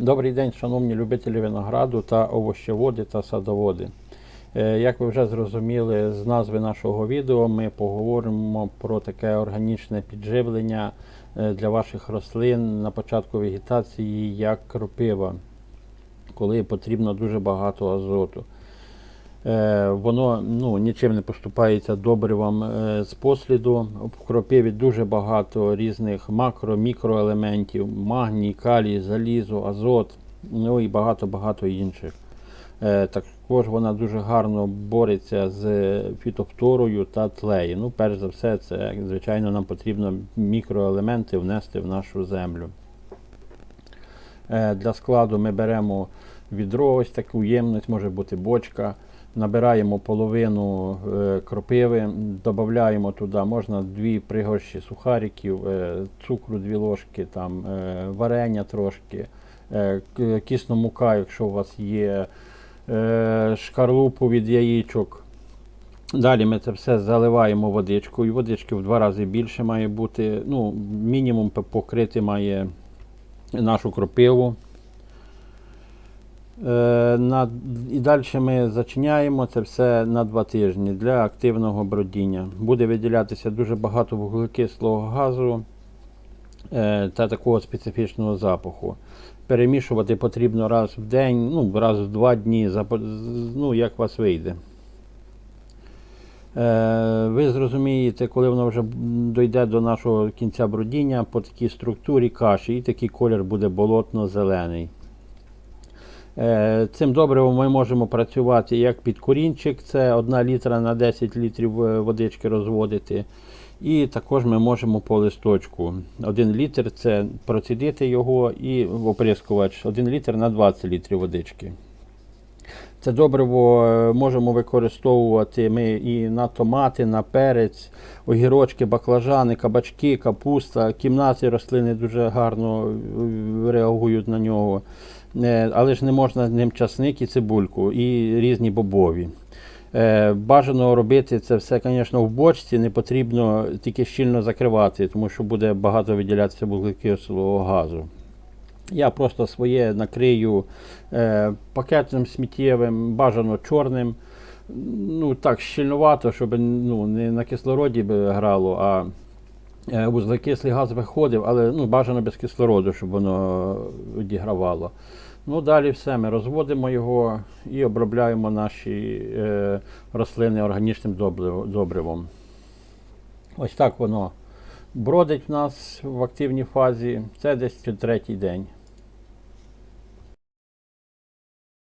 Добрий день, шановні любителі винограду та овощеводи та садоводи. Е, Як ви вже зрозуміли з назви нашого відео, ми поговоримо про таке органічне підживлення е, для ваших рослин на початку вегетації, як кропива, коли потрібно дуже багато азоту. Е, Воно ну, нічим не поступається добривам е, з посліду. В кропиві дуже багато різних макро, мікроелементів, магній, калій, залізо, азот, ну і багато-багато інших. Е, Також вона дуже гарно бореться з фітофторою та тлею. Ну, перш за все, це, звичайно, нам потрібно мікроелементи внести в нашу землю. Для складу ми беремо відро, ось таку ємність, може бути бочка. Набираємо половину е, кропиви, додаємо туди, можна дві пригорщі сухариків, е, цукру дві ложки, там, е, варення трошки, кисну мука, якщо у вас є, шкарлупу від яєчок. Далі ми це все заливаємо водичкою. Водички в два рази більше має бути. Ну, мінімум покрити має нашу кропиву. Е, на, і далі ми зачиняємо це все на два тижні для активного бродіння. Буде виділятися дуже багато вуглекислого газу е, та такого специфічного запаху. Перемішувати потрібно раз в день, ну, раз в два дні, ну, як вас вийде. Е, ви зрозумієте, коли воно вже дійде до нашого кінця бродіння по такій структурі каші, і такий колір буде болотно-зелений. Е, Цим добривом ми можемо працювати як під корінчик, це 1 літра на 10 літрів е, водички розводити. І також ми можемо по листочку. 1 літр це процідити його і оприскувач 1 літр на 20 літрів водички. Це добриво е, можемо використовувати ми і на томати, на перець, огірочки, баклажани, кабачки, капуста. Кімнатні рослини дуже гарно реагують на нього. Е, Але ж не можна ним часник і цибульку, і різні бобові. Е, Бажано робити це все, звісно, в бочці, не потрібно тільки щільно закривати, тому що буде багато виділятися вуглекислого газу. Я просто своє накрию е, пакетом сміттєвим, бажано чорним. Ну так, щільнувато, щоб ну, не на кислороді би грало, а вуглекислий газ виходив, але ну, бажано без кислороду, щоб воно відігравало. Ну, далі все, ми розводимо його і обробляємо наші е, рослини органічним добривом. Ось так воно бродить в нас в активній фазі. Це десь третій день.